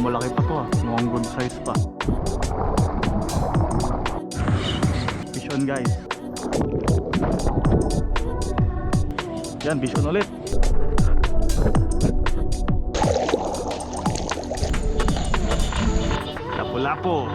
Mukhang malaki pa to ah. Mukhang good size pa. Fish guys. Yan, fish ulit. Lapo-lapo.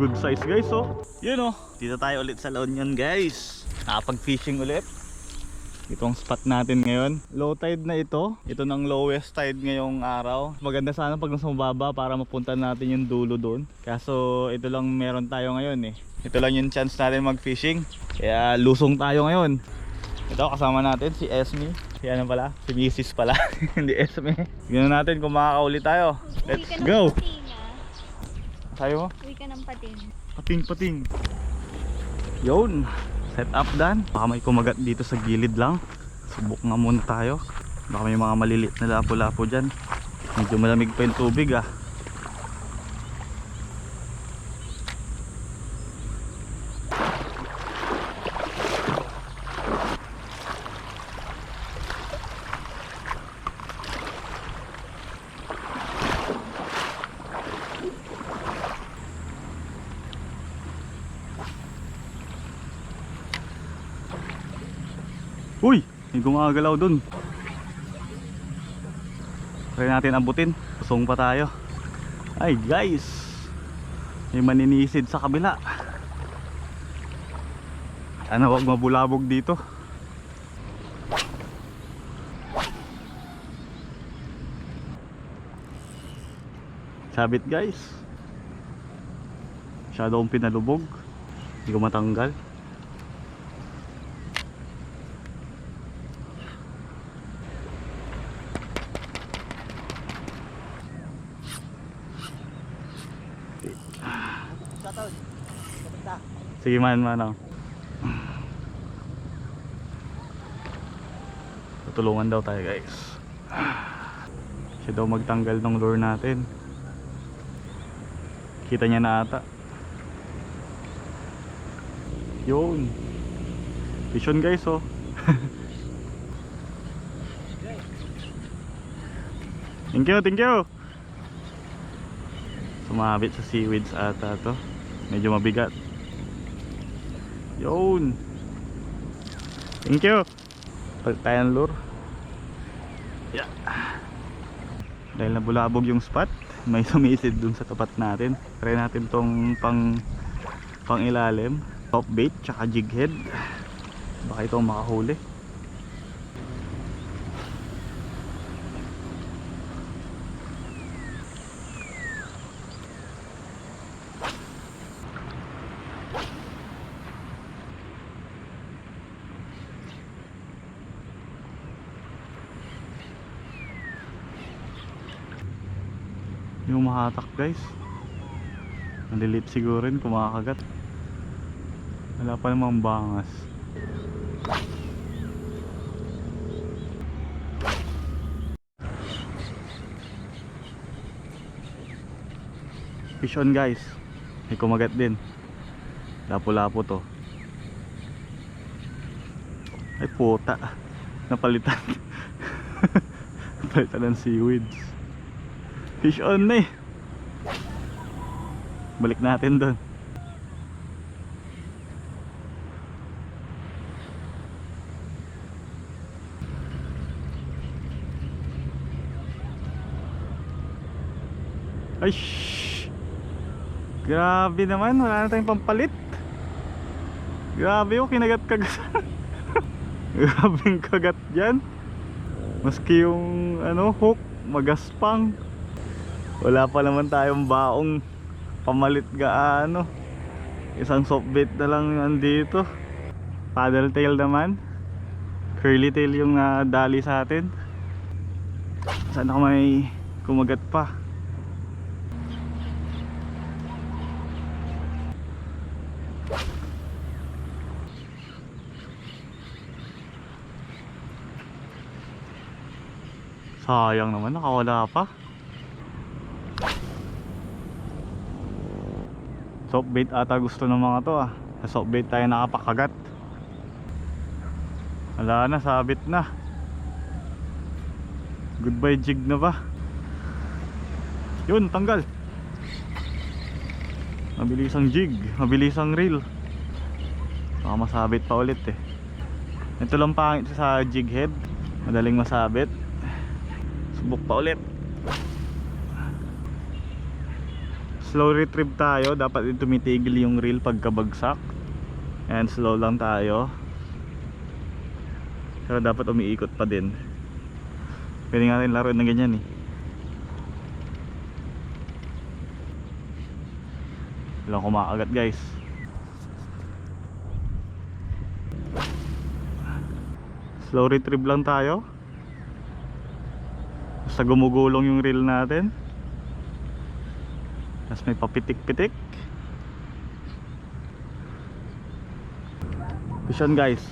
Good size guys oh. Yun oh. Dito tayo ulit sa La Union guys. Nakapag-fishing ulit. Itong spot natin ngayon. Low tide na ito. Ito ng lowest tide ngayong araw. Maganda sana pag nasa mababa para mapunta natin yung dulo doon. Kaso ito lang meron tayo ngayon eh. Ito lang yung chance natin mag-fishing. Kaya lusong tayo ngayon. Ito kasama natin si Esme. Si ano pala? Si Mrs. pala. Hindi Esme. Tignan natin kung makakauli tayo. Let's go! ah. Sabi mo? Uwi ka ng pating. Pating pating. Yun. Set up dan. Baka may kumagat dito sa gilid lang. Subok nga muna tayo. Baka may mga maliliit na lapo-lapo dyan. Medyo malamig pa yung tubig ah. Uy! May gumagalaw dun. Try natin abutin. Pusong pa tayo. Ay guys! May maninisid sa kabila. Sana wag mabulabog dito. Sabit guys. Masyadong pinalubog. Hindi ko matanggal. Sige man, manang. Tutulungan daw tayo guys. Siya daw magtanggal ng lure natin. Kita niya na ata. Yun. Vision guys oh. thank you, thank you. Sumabit sa seaweeds ata to. Medyo mabigat. Yun. Thank you. Palit tayo ng lure. Yeah. Dahil nabulabog yung spot, may sumisid dun sa tapat natin. Try natin tong pang pang ilalim. Top bait tsaka jig head. Baka ito makahuli. Yung mahatak guys. Nalilit siguro rin kung makakagat. Wala pa namang bangas. Fish on guys. May kumagat din. Lapo-lapo to. Ay puta. Napalitan. Napalitan ng seaweeds. Fish on na eh. Balik natin doon. Ay. Grabe naman, wala na tayong pampalit. Grabe oh, kinagat-kagat. Grabing kagat dyan. Maski yung ano, hook, magaspang. Wala pa naman tayong baong pamalit gaano. Isang soft bait na lang andito. Paddle tail naman. Curly tail yung nadali sa atin. Sana may kumagat pa. Sayang naman, nakawala pa. Soft bait ata gusto ng mga to ah. Sa soft bait tayo nakapakagat. Wala na, sabit na. Goodbye jig na ba? Yun, tanggal. Mabilis ang jig, mabilis ang reel. Baka masabit pa ulit eh. Ito lang pangit sa jig head. Madaling masabit. Subok pa ulit. Slow retrieve tayo. Dapat tumitigil yung reel pagkabagsak. And slow lang tayo. Pero dapat umiikot pa din. Pwede nga rin laro ng ganyan eh. Walang kumakagat guys. Slow retrieve lang tayo. Basta gumugulong yung reel natin. Tapos may papitik-pitik. Vision guys.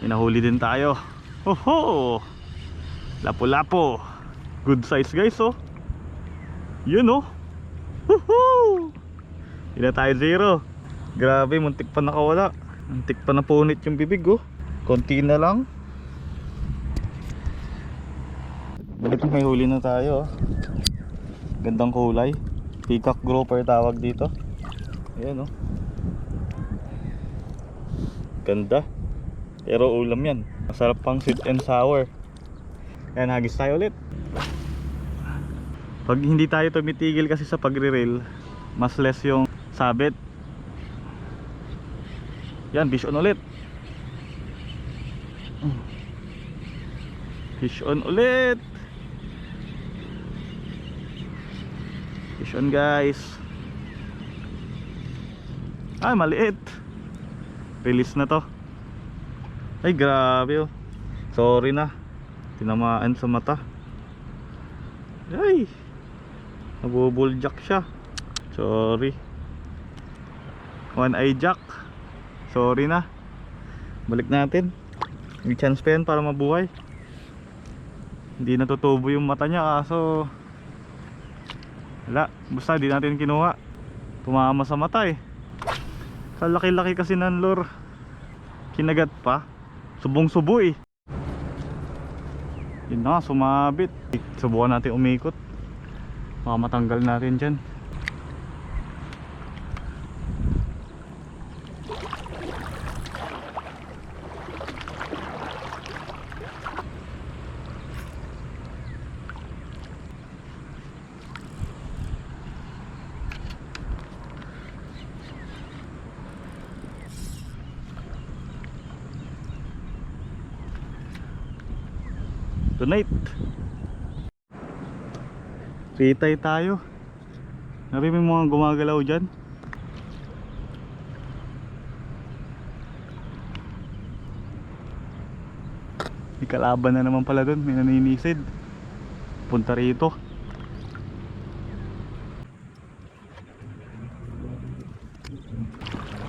Inahuli din tayo. Hoho! Lapo-lapo. Good size guys oh. Yun oh. Woohoo! Hindi na tayo zero. Grabe, muntik pa nakawala. Muntik pa napunit yung bibig oh. Konti na lang. Balik may huli na tayo. oh. Gandang kulay. Peacock grouper tawag dito. Ayan oh. Ganda. Pero ulam yan. Masarap pang sweet and sour. Ayan, hagis tayo ulit. Pag hindi tayo tumitigil kasi sa pagre-rail, mas less yung sabit. Yan, fish on ulit. Fish on ulit. Fish guys. Ay, maliit. Release na to. Ay, grabe oh. Sorry na. Tinamaan sa mata. Ay. Nabubuljak siya. Sorry. One eye jack. Sorry na. Balik natin. May chance pa yan para mabuhay. Hindi natutubo yung mata niya kaso wala. Basta di natin kinuha. Tumama sa mata eh. Sa laki-laki kasi ng lure. Kinagat pa. Subong-subo eh. Yun na, sumabit. Subukan natin umikot. Baka matanggal natin dyan. Tonight. Pitay tayo. Nabi may mga gumagalaw dyan. May kalaban na naman pala dun. May naninisid. Punta rito.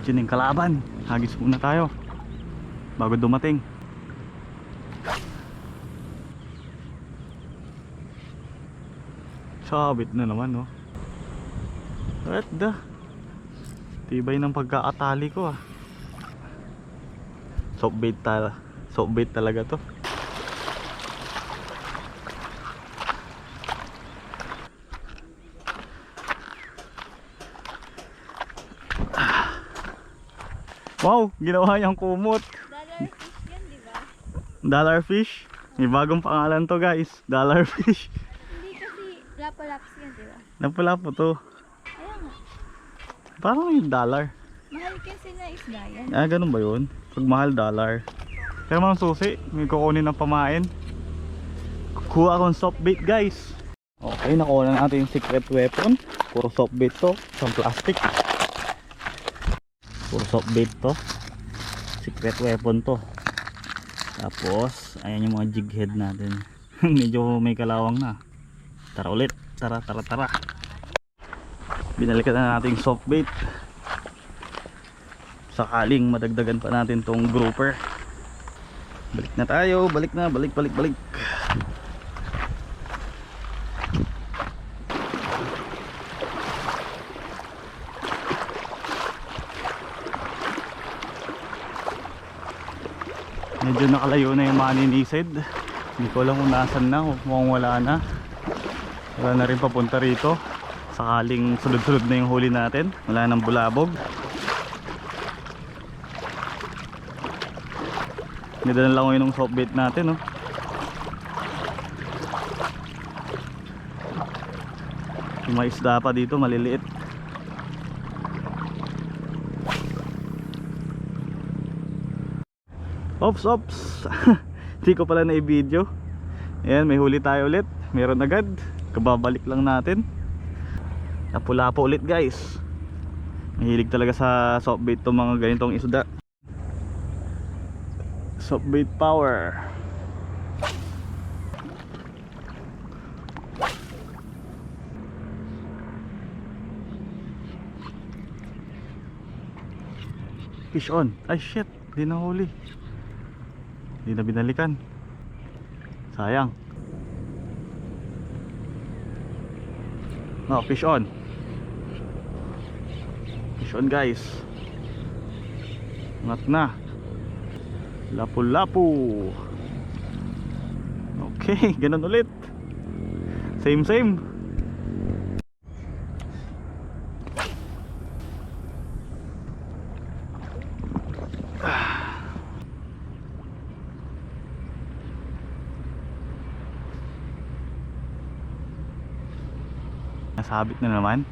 Diyan yung kalaban. Hagis muna tayo. Bago dumating. Sabit na naman no. What the? Tibay ng pagkaatali ko ah. Soft bait tal soft bait talaga to. Wow, ginawa niyang kumot. Dollar fish yan, di ba? Dollar fish. May bagong pangalan to guys. Dollar fish. Hindi kasi lapo-laps yan, di ba? Napula po to. Kaya nga. Parang yung dollar. Mahal kasi na isda yan. Ah, ganun ba yun? Pag mahal, dollar. Pero mga susi, may kukunin ng pamain. Kuha akong soft bait guys. Okay, nakuha na natin yung secret weapon. Puro soft bait to. Isang plastic. Puro soft bait to. Secret weapon to. Tapos, ayan yung mga jig head natin. Medyo may kalawang na. Tara ulit. Tara, tara, tara. Binalikan na natin soft bait sakaling madagdagan pa natin tong grouper balik na tayo balik na balik balik balik Medyo nakalayo na yung maninisid. Hindi ko alam kung nasan na, mukhang wala na. Wala na rin papunta rito. Sakaling sunod-sunod na yung huli natin. Wala nang bulabog. Ganda na lang ko yung soft bait natin, oh. Yung mga isda pa dito, maliliit. Ops, ops. Hindi ko pala na i-video. Ayan, may huli tayo ulit. Meron agad. Kababalik lang natin. Lapu-lapo ulit guys. Mahilig talaga sa soft bait tong mga ganitong isda. Soft bait power. Fish on. Ay shit, di na huli. Di na binalikan. Sayang. Oh, fish on. On guys. Ngat na. Lapu-lapu. Okay, ganun ulit. Same same. Nasabit na naman.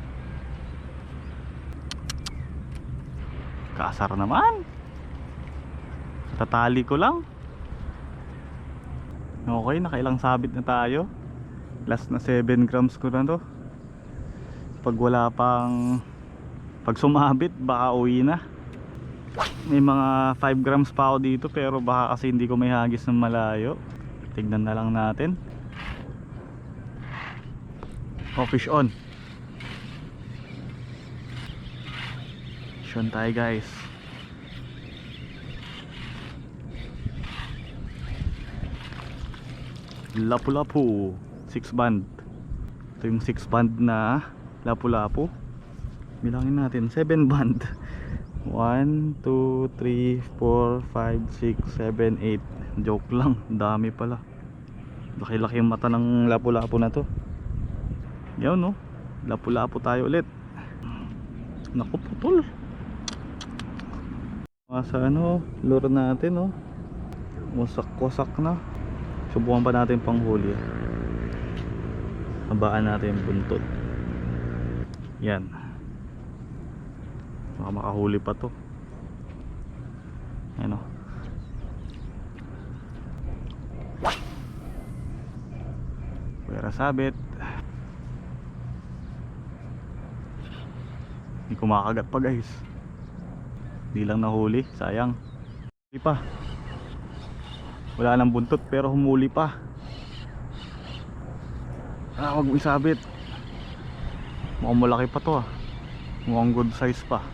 Kasar naman. Tatali ko lang. Okay, nakailang sabit na tayo. Last na 7 grams ko na to. Pag wala pang pag sumabit, baka uwi na. May mga 5 grams pa ako dito pero baka kasi hindi ko may hagis ng malayo. Tignan na lang natin. Oh, fish on. Fish on tayo guys. Lapu-lapu. 6 band. Ito yung 6 band na lapu-lapu. Bilangin natin. 7 band. 1, 2, 3, 4, 5, 6, 7, 8. Joke lang. Dami pala. Laki-laki yung mata ng lapu-lapu na to. Yan no. Lapu-lapu tayo ulit. Naku putol. Sa ano, lure natin no. Wasak-wasak na. Subukan pa natin panghuli. Habaan natin yung buntot. Yan. Baka makahuli pa to. Ano. Pwera sabit. Hindi kumakagat pa guys. Hindi lang nahuli, sayang. Huli pa. Wala nang buntot pero humuli pa. Ah, wag mo isabit. Mukhang malaki pa to ah. Mukhang good size pa.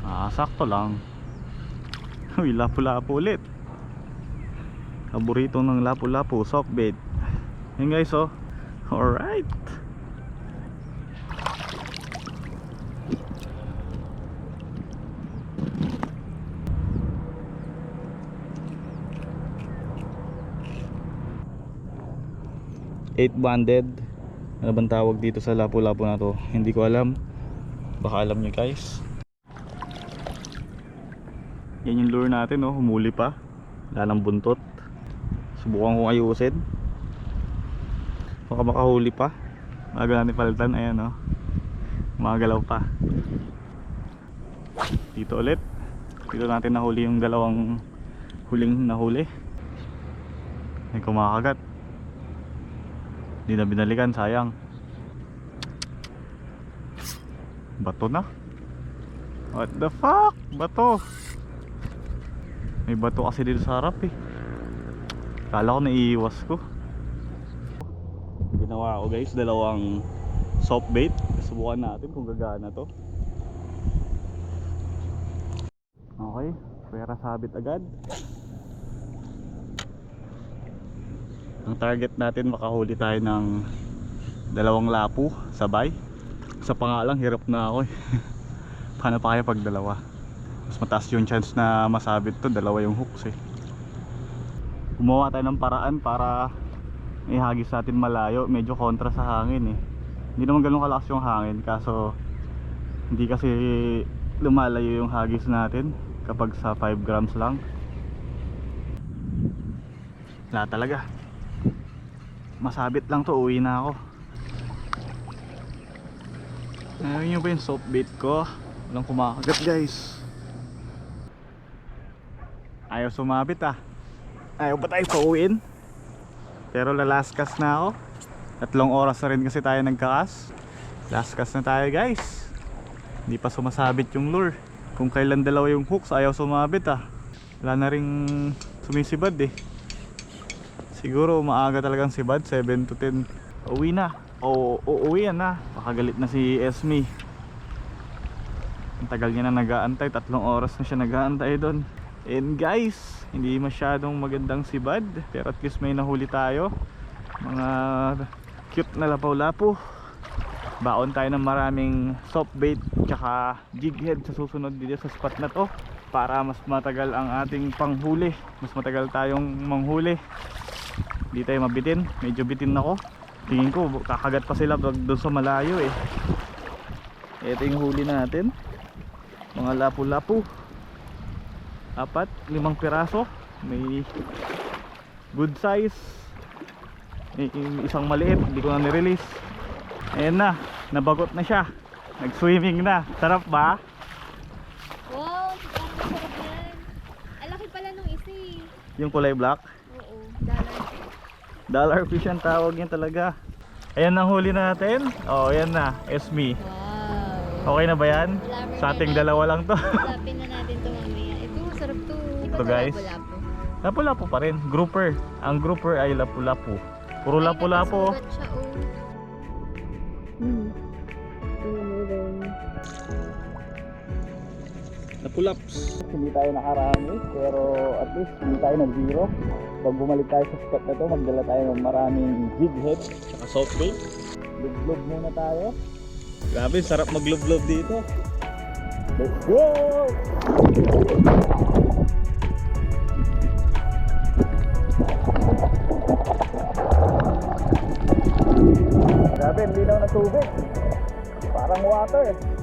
Ah, sakto lang. Uy, lapu-lapu ulit. Paborito ng lapu-lapu, soft bait. Yan guys oh. Alright. Eight banded. Ano bang tawag dito sa lapu-lapu na to? Hindi ko alam. Baka alam nyo guys. Yan yung lure natin oh, humuli pa. Wala nang buntot. Subukan kong ayusin. Baka makahuli pa. Bago natin palitan, ayan oh. Magalaw pa. Dito ulit. Dito natin nahuli yung dalawang huling nahuli. May kumakagat. Hindi na binalikan, sayang. Bato na. What the fuck? Bato. May bato kasi dito sa harap eh. Kala ko naiiwas ko. Ginawa ko guys, dalawang soft bait. Subukan natin kung gagana to. Okay, pera sabit agad. Ang target natin makahuli tayo ng dalawang lapu sabay. Sa pangalang hirap na ako eh. Paano pa kaya pag dalawa? Mas mataas yung chance na masabit to, dalawa yung hooks eh. Gumawa tayo ng paraan para ihagis natin malayo, medyo kontra sa hangin eh. Hindi naman ganun kalakas yung hangin, kaso hindi kasi lumalayo yung hagis natin kapag sa 5 grams lang. Wala talaga. Masabit lang to, uwi na ako. Ayun nyo ba yung soap bait ko? Walang kumakagat guys. Ayaw sumabit ah. Ayaw ba tayo pauwiin? Pero lalaskas na ako. Tatlong oras na rin kasi tayo nagkakas. Laskas na tayo guys. Hindi pa sumasabit yung lure. Kung kailan dalawa yung hooks, ayaw sumabit ah. Wala na ring sumisibad eh. Siguro maaga talagang sibad, 7 to 10. Uwi na. O uuwi na. Pakagalit na si Esme. Ang tagal niya na nag-aantay, tatlong oras na siya nag-aantay doon. And guys, hindi masyadong magandang sibad, pero at least may nahuli tayo. Mga cute na lapaw-lapo. Baon tayo ng maraming soft bait tsaka jig head sa susunod dito sa spot na to para mas matagal ang ating panghuli. Mas matagal tayong manghuli. Hindi tayo mabitin, medyo bitin ako. Tingin ko kakagat pa sila pag doon sa malayo eh. Ito yung huli natin. Mga lapu-lapu. Apat, limang piraso. May good size. May isang maliit, hindi ko na nirelease. Ayan na, nabagot na siya. Nag-swimming na. Sarap ba? Wow, ang sarap yan. Ang laki pala nung isa eh. Yung kulay black. Dollar. Fish ang tawag niya talaga. Ayan ang huli natin. Oh, ayan na. Esme. Wow. Okay na ba yan? Glamour Sa ating dalawa lang to. Lapin na natin to mamaya. Ito, sarap to. Ito, to guys. lapu-lapu? Pa rin. Grouper. Ang grouper ay lapu-lapu. Puro Ay, lapu-lapu. nakasugat Hmm. Napulaps. Hindi tayo nakarami, pero at least hindi tayo nag-zero. Pag bumalik tayo sa spot na to, magdala tayo ng maraming jig head, saka soft bait. Lublob muna tayo. Grabe, sarap maglublob dito. Let's go! Grabe, linaw na tubig. Parang water.